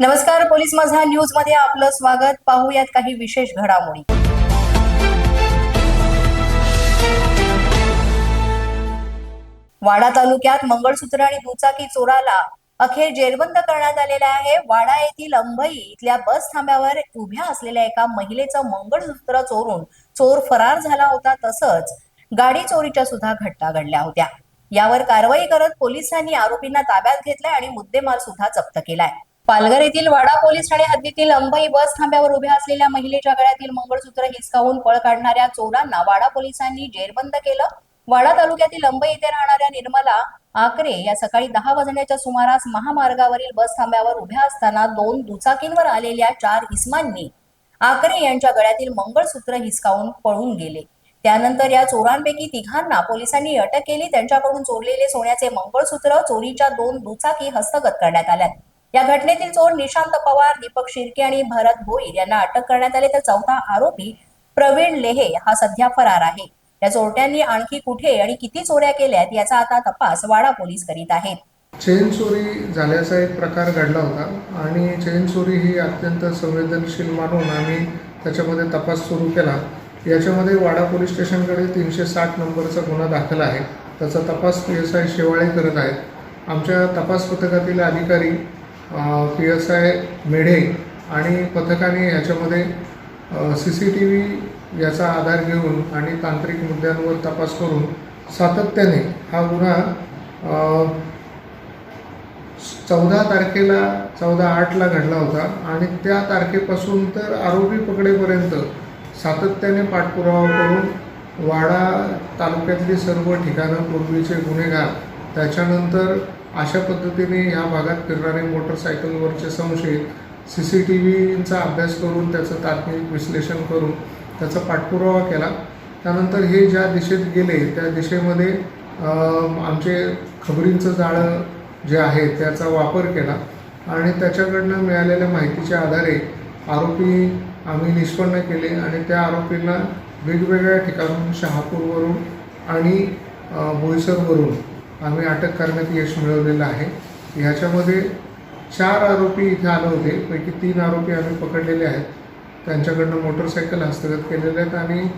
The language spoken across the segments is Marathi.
नमस्कार पोलीस माझा न्यूजमध्ये आपलं स्वागत. पाहूयात काही विशेष घडामोडी. वाडा तालुक्यात मंगळसूत्र आणि दुचाकी चोराला अखेर जेरबंद करण्यात आलेला आहे. वाडा येथील अंबई इथल्या बस थांब्यावर उभ्या असलेल्या एका महिलेचं मंगळसूत्र चोरून चोर फरार झाला होता. तसंच गाडी चोरीच्या सुद्धा घटना घडल्या होत्या. यावर कारवाई करत पोलिसांनी आरोपींना ताब्यात घेतलाय आणि मुद्देमाल सुद्धा जप्त केलाय. पालघर येथील वाडा पोलीस ठाणे हद्दीतील अंबई बस थांब्यावर उभ्या असलेल्या महिलेच्या गळ्यातील मंगळसूत्र हिसकावून पळ काढणाऱ्या चोरांना वाडा पोलिसांनी जेरबंद केलं. वाडा तालुक्यातील अंबई येथे राहणाऱ्या निर्मला आकरे या सकाळी दहा वाजण्याच्या सुमारास महामार्गावरील बस थांब्यावर उभ्या असताना दोन दुचाकींवर आलेल्या चार इस्मांनी आकरे यांच्या गळ्यातील मंगळसूत्र हिसकावून पळून गेले. त्यानंतर या चोरांपैकी तिघांना पोलिसांनी अटक केली. त्यांच्याकडून चोरलेले सोन्याचे मंगळसूत्र चोरीच्या दोन दुचाकी हस्तगत करण्यात आल्या या घटनेतील चोर निशांत पवार दीपक शिर्के आणि भरत भोईर यांना अटक करण्यात आले. तर चौथा आरोपी प्रवीण लेहे हा सध्या फरार आहे. या चोरट्यांनी आणखी कुठे आणि किती चोऱ्या केल्यात याचा आता तपास वाडा पोलीस करीत आहेत. चेन चोरी झाल्याचा एक प्रकार घडला होता आणि चेन चोरी ही अत्यंत संवेदनशील मानून आम्ही त्याच्यामध्ये तपास सुरू केला. याच्यामध्ये वाडा पोलीस स्टेशनकडे तीनशे साठ नंबरचा गुन्हा दाखल आहे. त्याचा तपास पी एस आय शेवाळे करत आहेत. आमच्या तपास पथकातील अधिकारी पी एस आय मेढे आणि पथकाने याच्यामध्ये सी सी टी व्ही याचा आधार घेऊन आणि तांत्रिक मुद्द्यांवर तपास करून सातत्याने हा गुन्हा चौदा तारखेला चौदा आठला घडला होता आणि त्या तारखेपासून तर आरोपी पकडेपर्यंत सातत्याने पाठपुरावा करून वाडा तालुक्यातली सर्व ठिकाणं पूर्वीचे गुन्हेगार त्याच्यानंतर अशा पद्धतीने ह्या भागात फिरणारे मोटरसायकलवरचे संशयित सी सी टी व्हीचा अभ्यास करून त्याचं तात्विक विश्लेषण करून त्याचा पाठपुरावा केला. त्यानंतर हे ज्या दिशेत गेले त्या दिशेमध्ये आमचे खबरींचं जाळं जे आहे त्याचा वापर केला. आणि त्याच्याकडनं मिळालेल्या माहितीच्या आधारे आरोपी आम्ही निष्पन्न केले आणि त्या आरोपींना वेगवेगळ्या ठिकाणून शहापूरवरून आणि बोईसरवरून आम्ही अटक करण्यात यश मिळवलेलं आहे. ह्याच्यामध्ये चार आरोपी इथे आले होते. पैकी तीन आरोपी आम्ही पकडलेले आहेत. त्यांच्याकडनं मोटरसायकल हस्तगत केलेले आहेत आणि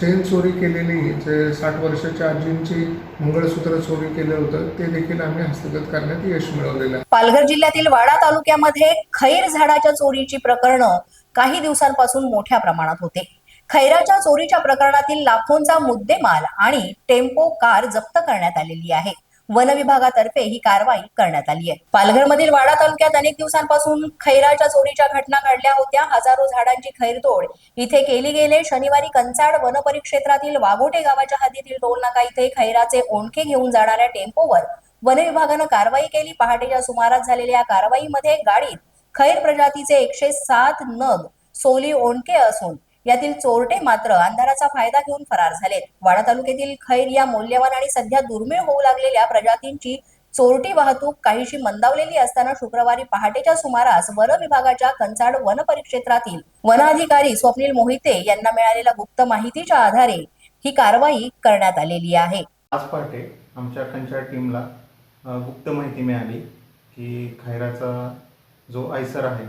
चेन चोरी केलेली जे साठ वर्षाच्या आजींची मंगळसूत्र चोरी केलं होतं ते देखील आम्ही हस्तगत करण्यात यश मिळवलेलं आहे. पालघर जिल्ह्यातील वाडा तालुक्यामध्ये खैर झाडाच्या चोरीची प्रकरणं काही दिवसांपासून मोठ्या प्रमाणात होते. खैराच्या चोरीच्या प्रकरणातील लाखोंचा मुद्देमाल आणि टेम्पो कार जप्त करण्यात आलेली आहे. वन विभागातर्फे ही कारवाई करण्यात आली आहे. पालघरमधील वाडा तालुक्यात अनेक दिवसांपासून खैराच्या चोरीच्या घटना घडल्या होत्या. हजारो झाडांची खैरतोड इथे केली गेले शनिवारी कंचाड वनपरिक्षेत्रातील वाघोटे गावाच्या हद्दीतील टोल नाका इथे खैराचे ओंडके घेऊन जाणाऱ्या टेम्पोवर वन विभागानं कारवाई केली. पहाटेच्या सुमारास झालेल्या या कारवाईमध्ये गाडीत खैर प्रजातीचे एकशे सात नग सोली ओंडके असून यातील चोरटे मात्र अंधाराचा फायदा घेऊन फरार झालेत. वाडा तालुक्यातील खैर या मौल्यवान आणि सध्या दुर्मिळ होऊ लागलेल्या प्रजातींची चोरटी वाहतूक काहीशी मंदावलेली असताना शुक्रवारी पहाटेच्या सुमारास वन विभागाच्या कंचाड वन परिक्षेत्रातील वनाधिकारी स्वप्नील मोहिते यांना मिळालेल्या गुप्त माहितीच्या आधारे ही कारवाई करण्यात आलेली आहे. आज पहाटे आमच्या कंचाड टीमला गुप्त माहिती मिळाली की खैराचा जो आयसर आहे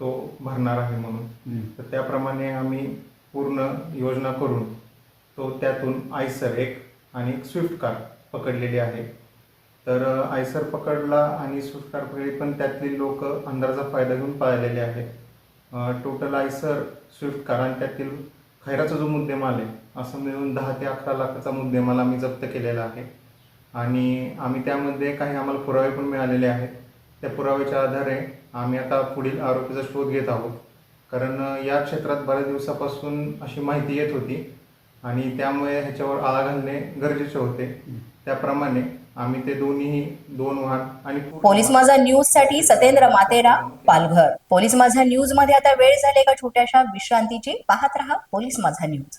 तो भरणार आहे म्हणून. तर त्याप्रमाणे आम्ही पूर्ण योजना करून तो त्यातून आयसर एक आणि एक स्विफ्ट कार पकडलेली आहे. तर आयसर पकडला आणि स्विफ्ट कार पकडली पण त्यातली लोक अंधाराचा फायदा घेऊन पळालेले आहेत टोटल आयसर स्विफ्ट कार आणि त्यातील खैराचा जो मुद्देमाल आहे असं मिळून दहा ते अकरा लाखाचा मुद्देमाल आम्ही जप्त केलेला आहे. आणि आम्ही त्यामध्ये काही आम्हाला पुरावे पण मिळालेले आहेत. त्या पुराव्याच्या आधारे आम्ही आता पुढील आरोपीचा शोध घेत आहोत. कारण या क्षेत्रात बऱ्याच दिवसापासून अशी माहिती येत होती आणि त्यामुळे ह्याच्यावर आळा घालणे गरजेचे होते. त्याप्रमाणे आम्ही ते दोन्ही दोन वाहन आणि पोलीस माझा न्यूजसाठी सतेंद्र मातेरा पालघर. पोलीस माझा न्यूजमध्ये आता वेळ झाली एका छोट्याशा विश्रांतीची? पाहत रहा पोलीस माझा न्यूज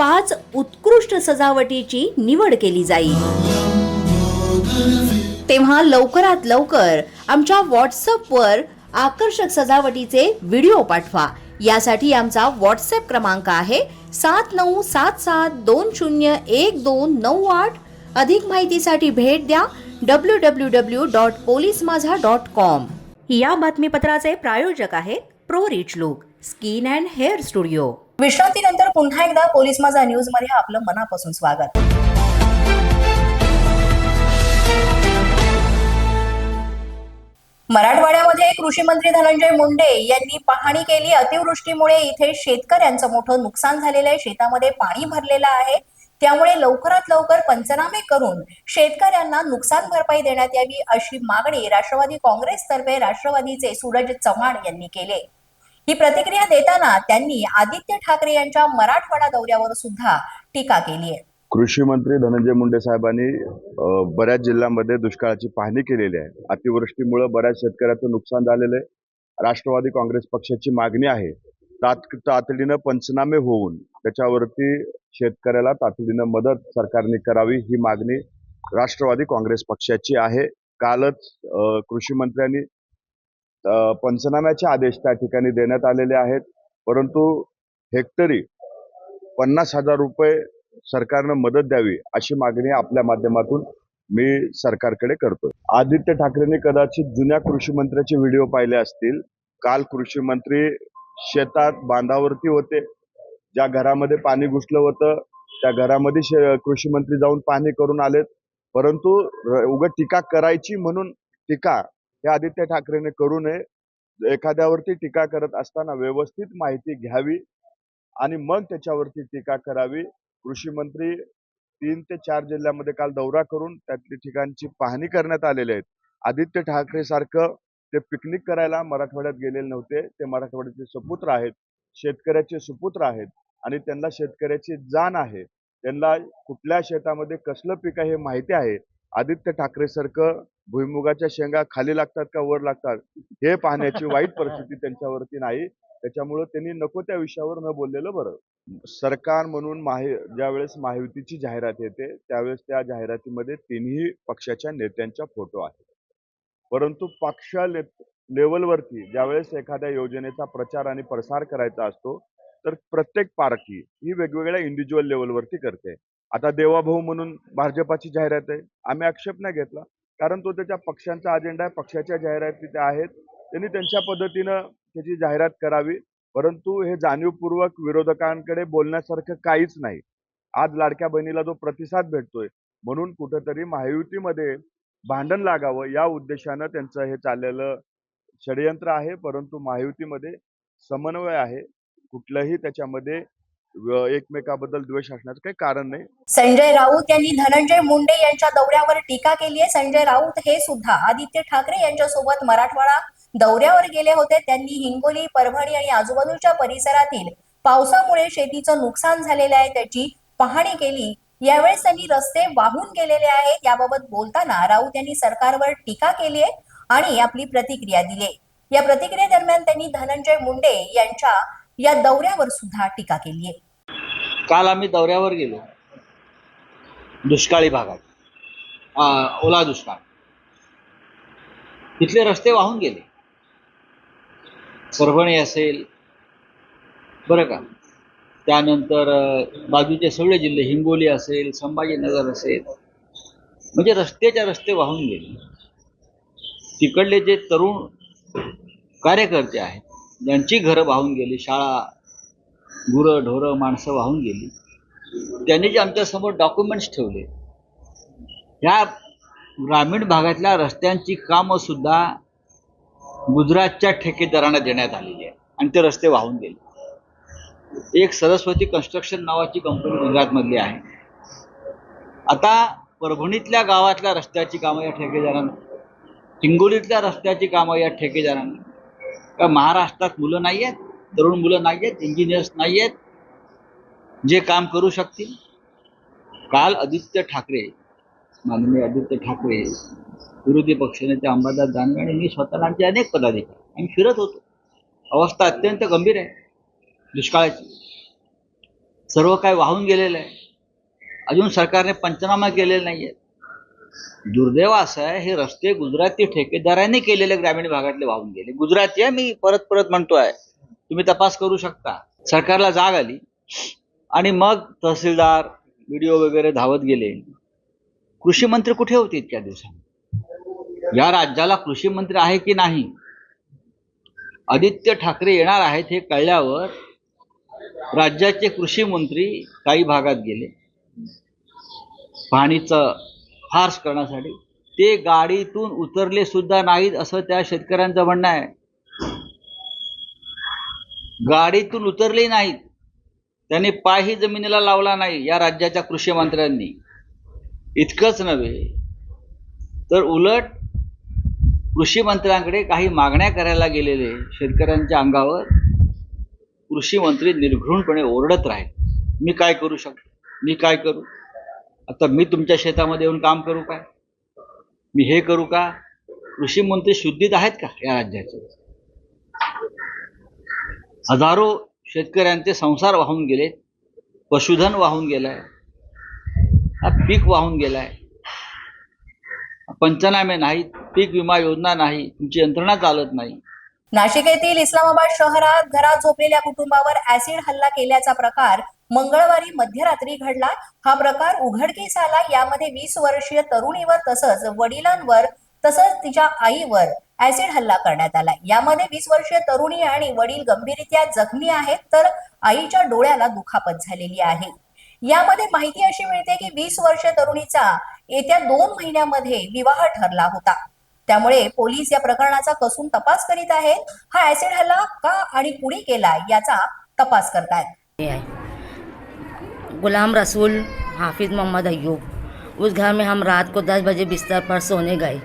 पाच उत्कृष्ट सजावटीची निवड केली जाईल. तेव्हा लवकरात लवकर आमच्या व्हॉट्सअपवर आकर्षक सजावटीचे व्हिडिओ पाठवा. यासाठी आमचा व्हॉट्सअप क्रमांक आहे सात नऊ सात सात दोन शून्य एक दोन नऊ आठ. अधिक माहितीसाठी भेट द्या W W W dot police Majha dot com या बातमीपत्राचे प्रायोजक आहेत pro rich look skin and hair studio. विश्रांतीनंतर पुन्हा एकदा पोलीस माझा न्यूजमध्ये आपलं मनापासून स्वागत. मराठवाड्यामध्ये कृषी मंत्री धनंजय मुंडे यांनी पाहणी केली. अतिवृष्टीमुळे इथे शेतकऱ्यांचं मोठं नुकसान झालेलं आहे. शेतामध्ये पाणी भरलेलं आहे. त्यामुळे लवकरात लवकर पंचनामे करून शेतकऱ्यांना नुकसान भरपाई देण्यात यावी अशी मागणी राष्ट्रवादी काँग्रेसतर्फे राष्ट्रवादीचे सूरज चव्हाण यांनी केले. ही प्रतिक्रिया देताना त्यांनी आदित्य ठाकरे यांच्या मराठवाडा दौऱ्यावर सुद्धा टीका केली आहे. कृषी मंत्री धनंजय मुंडे साहेबांनी बऱ्याच जिल्ह्यांमध्ये दुष्काळाची पाहणी केलेली आहे. अतिवृष्टीमुळे बऱ्याच शेतकऱ्याचं नुकसान झालेलं आहे. राष्ट्रवादी काँग्रेस पक्षाची मागणी आहे. तात तातडीनं पंचनामे होऊन त्याच्यावरती शेतकऱ्याला तातडीनं मदत सरकारने करावी ही मागणी राष्ट्रवादी काँग्रेस पक्षाची आहे. कालच कृषी मंत्र्यांनी पंचनाम्याचे आदेश त्या ठिकाणी देण्यात आलेले आहेत. परंतु हेक्टरी पन्नास हजार रुपये सरकारनं मदत द्यावी अशी मागणी आपल्या माध्यमातून मी सरकारकडे करतो आदित्य ठाकरेंनी कदाचित जुन्या कृषी मंत्र्याचे व्हिडिओ पाहिले असतील. काल कृषी मंत्री शेतात बांधावरती होते. ज्या घरामध्ये पाणी घुसलं होतं त्या घरामध्ये शे- कृषी मंत्री जाऊन पाहणी करून आलेत. परंतु र- टीका करायची म्हणून टीका हे आदित्य ठाकरेने करू नये. एखाद्यावरती टीका करत असताना व्यवस्थित माहिती घ्यावी आणि मग त्याच्यावरती टीका करावी. कृषी मंत्री तीन ते चार जिल्ह्यामध्ये काल दौरा करून त्यातली ठिकाणची पाहणी करण्यात आलेले आहेत. आदित्य ठाकरे सारखं ते पिकनिक करायला मराठवाड्यात गेलेले नव्हते. ते मराठवाड्याचे सुपुत्र आहेत. शेतकऱ्याचे सुपुत्र आहेत आणि त्यांना शेतकऱ्याची जाण आहे. त्यांना कुठल्या शेतामध्ये कसलं पीक आहे हे माहिती आहे. आदित्य ठाकरे सारखं भुईमुगाच्या शेंगा खाली लागतात का वर लागतात? हे पाहण्याची वाईट परिस्थिती त्यांच्यावरती नाही. त्याच्यामुळं त्यांनी नको त्या विषयावर न बोललेलं बरं. सरकार म्हणून माहे ज्यावेळेस महायुतीची जाहिरात येते त्यावेळेस त्या जाहिरातीमध्ये तिन्ही पक्षाच्या नेत्यांच्या फोटो आहेत परंतु पक्ष ले- लेवलवरती ज्यावेळेस एखाद्या योजनेचा प्रचार आणि प्रसार करायचा असतो तर प्रत्येक पार्टी ही वेगवेगळ्या इंडिव्हिज्युअल लेवलवरती करते. आता देवाभाऊ म्हणून भाजपाची जाहिरात आहे. आम्ही आक्षेप नाही घेतला. कारण तो त्याच्या पक्षांचा अजेंडा आहे पक्षाच्या जाहिराती त्या आहेत. त्यांनी त्यांच्या पद्धतीनं त्याची जाहिरात करावी. परंतु हे जाणीवपूर्वक विरोधकांकडे बोलण्यासारखं काहीच नाही. आज लाडक्या बहिणीला जो प्रतिसाद भेटतोय म्हणून कुठंतरी महायुतीमध्ये भांडण लागावं या उद्देशानं त्यांचं हे चाललेलं षडयंत्र आहे. परंतु महायुतीमध्ये समन्वय आहे. कुठलंही त्याच्यामध्ये एकमेकाबद्दल द्वेष असण्याचं काही कारण नाही. संजय राऊत यांनी धनंजय मुंडे यांच्या दौऱ्यावर टीका केली आहे. संजय राऊत हे सुद्धा आदित्य ठाकरे यांच्यासोबत मराठवाडा दौऱ्यावर गेले होते. त्यांनी हिंगोली परभणी आणि आजूबाजूच्या परिसरातील पावसामुळे शेतीचं नुकसान झालेलं आहे. त्याची पाहणी केली. यावेळेस त्यांनी रस्ते वाहून गेलेले आहेत. याबाबत बोलताना राऊत यांनी सरकारवर टीका केली आहे आणि आपली प्रतिक्रिया दिली या या प्रतिक्रियेदरम्यान त्यांनी धनंजय मुंडे यांच्या या दौऱ्यावर सुद्धा टीका केली आहे. काल आम्ही दौऱ्यावर गेलो. दुष्काळी भागात. ओला दुष्काळ. तिथले रस्ते वाहून गेले. परभणी असेल बरं का. त्यानंतर बाजूचे सगळे जिल्हे हिंगोली असेल संभाजीनगर असेल म्हणजे रस्त्याच्या रस्ते वाहून गेले. तिकडले जे तरुण कार्यकर्ते आहेत ज्यांची घरं वाहून गेली शाळा गुरं ढोरं माणसं वाहून गेली. त्यांनी जे आमच्यासमोर डॉक्युमेंट्स ठेवले. ह्या ग्रामीण भागातल्या रस्त्यांची कामंसुद्धा गुजरातच्या ठेकेदारांना देण्यात आलेली आहे. आणि ते रस्ते वाहून गेले. एक सरस्वती कन्स्ट्रक्शन नावाची कंपनी गुजरातमधली आहे. आता परभणीतल्या गावातल्या रस्त्याची कामं या ठेकेदारांना हिंगोलीतल्या रस्त्याची कामं या ठेकेदारांना. का महाराष्ट्रात मुलं नाही आहेत तरुण मुलं नाही आहेत इंजिनियर्स नाही आहेत जे काम करू शकतील? काल आदित्य ठाकरे माननीय आदित्य ठाकरे विरोधी पक्षनेते अंबादास दानवे आणि मी स्वतःला आमचे अनेक पदाधिकारी आम्ही फिरत होतो. अवस्था अत्यंत गंभीर आहे दुष्काळाची. सर्व काय वाहून गेलेलं आहे. अजून सरकारने पंचनामा केलेला नाही आहे दुर्दैव असं आहे हे रस्ते गुजराती ठेकेदारांनी केलेले ग्रामीण भागातले वाहून गेले. गुजराती आहे मी परत परत म्हणतोय तुम्ही तपास करू शकता. सरकारला जाग आली. आणि मग तहसीलदार व्हिडिओ वगैरे धावत गेले. कृषी मंत्री कुठे होते इतक्या दिवसात या राज्याला कृषी मंत्री आहे की नाही? आदित्य ठाकरे येणार आहेत हे कळल्यावर राज्याचे कृषी मंत्री काही भागात गेले. पाणीचं फार्स करण्यासाठी. ते गाडीतून उतरले सुद्धा नाहीत असं त्या शेतकऱ्यांचं म्हणणं आहे. गाडीतून उतरले नाहीत. त्यांनी पायही जमिनीला लावला नाही या राज्याच्या कृषी मंत्र्यांनी. इतकंच नव्हे तर उलट कृषी मंत्र्यांकडे काही मागण्या करायला गेलेले शेतकऱ्यांच्या अंगावर कृषी मंत्री निर्घृणपणे ओरडत राहील. मी काय करू शकतो? मी काय करू? आता मी तुमच्या शेतामध्ये येऊन काम करू काय? मी हे करू का? कृषी मंत्री शुद्धीत आहेत का या राज्याचे? हजारो शेतकऱ्यांचे संसार वाहून गेले पशुधन वाहून गेलंय हा पीक वाहून गेलाय. पंचनामे नाहीत पीक विमा योजना नाही तुमची यंत्रणा चालत नाही. नाशिक येथील इस्लामाबाद शहरात घरात झोपलेल्या कुटुंबावर ऍसिड हल्ला केल्याचा प्रकार मंगळवारी मध्यरात्री घडला हा प्रकार उघडकीस आला यामध्ये वीस वर्षीय तरुणीवर तसंच वडिलांवर तसंच तिच्या आईवर ऍसिड हल्ला करण्यात आला. यामध्ये वीस वर्षीय तरुणी आणि वडील गंभीररित्या जखमी आहेत तर आईच्या डोळ्याला दुखापत झालेली आहे. यामध्ये माहिती अशी मिळते की वीस वर्षीय तरुणीचा येत्या दोन महिन्यामध्ये विवाह ठरला होता. त्यामुळे पोलीस या प्रकरणाचा कसून तपास करीत आहेत. हा ऍसिड हल्ला का आणि कुणी केला याचा तपास करतायत. गुलाम रसूल हाफिज़ मोहम्मद अय्यूब उस घर में हम रात को दस बजे बिस्तर पर सोने गए।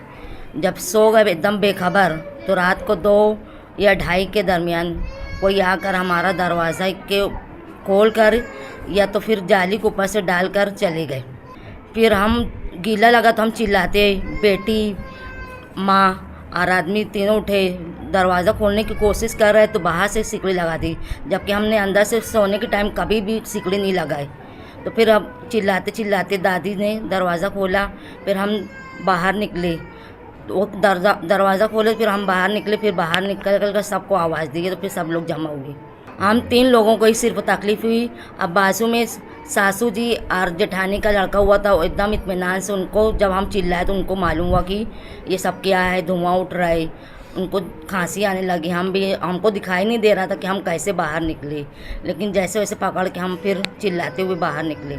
जब सो गए, एकदम बेखबर तो रात को दो या ढाई के दरमियान कोई आकर हमारा दरवाज़ा के खोल कर या तो फिर जाली के ऊपर से डाल कर चले गए। फिर हम गीला लगा तो हम चिल्लाते, बेटी, माँ, और आदमी तीनों उठे दरवाज़ा खोलने की कोशिश कर रहे तो बाहर से सिकड़ी लगा दी, जबकि हमने अंदर से सोने के टाइम कभी भी सिकड़ी नहीं लगाई। तो फिर अब चिल्लाते चिल्लाते दादी ने दरवाज़ा खोला, फिर हम बाहर निकले। वो दरजा, दरवाज़ा खोले, फिर हम बाहर निकले, फिर बाहर निकल कर सबको आवाज़ दी तो फिर सब लोग जमा हुए हम तीन लोगों को ही सिर्फ़ तकलीफ़ हुई। अब बाजू में सासू जी और जेठानी का लड़का हुआ था एकदम इतमान से उनको, जब हम चिल्लाए तो उनको मालूम हुआ कि ये सब क्या है, धुआँ उठ रहा है। उनको खांसी आने लगी। हम भी, हमको दिखाई नहीं दे रहा था कि हम कैसे बाहर निकले। लेकिन जैसे वैसे पकड़ के हम फिर चिल्लाते हुए बाहर निकले।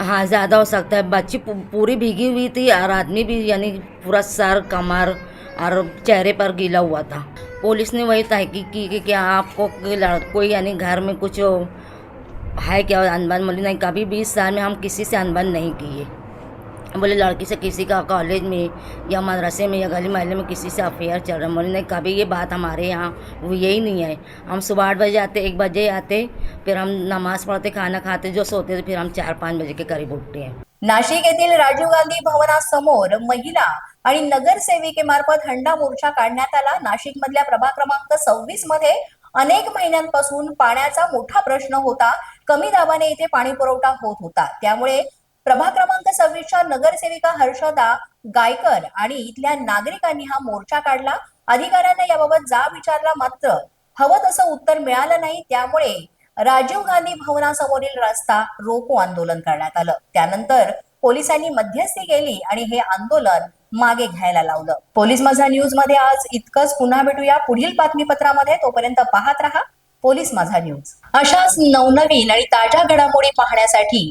हाँ ज़्यादा हो सकता है बच्ची पूरी भीगी हुई थी और आदमी भी, यानी पूरा सर, कमर और चेहरे पर गीला हुआ था। पुलिस ने वही तहकीक की कि क्या आपको कोई यानी घर में कुछ है क्या? अनबन बोली नहीं कभी भी इस साल में हम किसी से अनबन नहीं किए। बोले लड़की से किसी का कॉलेज में या मदरसे में या गली मोहल्ले में किसी से अफेयर चल रहा है। बोले नहीं कभी ये बात हमारे यहाँ वो ही नहीं है। हम सुबह आठ बजे आते एक बजे आते फिर हम नमाज़ पढ़ते खाना खाते जो सोते थे फिर हम चार पाँच बजे के करीब उठते हैं। नाशिक येथील राजीव गांधी भवनासमोर महिला आणि नगरसेविकेमार्फत हंडा मोर्चा काढण्यात आला. नाशिक मधल्या प्रभाग क्रमांक सव्वीसमध्ये अनेक महिन्यांपासून पाण्याचा मोठा प्रश्न होता. कमी दाबाने इथे पाणी पुरवठा होत होता. त्यामुळे प्रभाग क्रमांक सव्वीसच्या नगरसेविका हर्षदा गायकर आणि इथल्या नागरिकांनी हा मोर्चा काढला. अधिकाऱ्यांना याबाबत जाब विचारला मात्र हवं तसं उत्तर मिळालं नाही. त्यामुळे राजीव गांधी भवनासमोरील रस्ता रोको आंदोलन करण्यात आलं. त्यानंतर पोलिसांनी मध्यस्थी केली आणि हे आंदोलन मागे घ्यायला लावलं. पोलीस माझा न्यूजमध्ये आज इतकंच. पुन्हा भेटूया पुढील बातमीपत्रामध्ये. तोपर्यंत पाहत रहा. Police Majha news. अशाच नवनवीन आणि ताज्या घडामोडी पाहण्यासाठी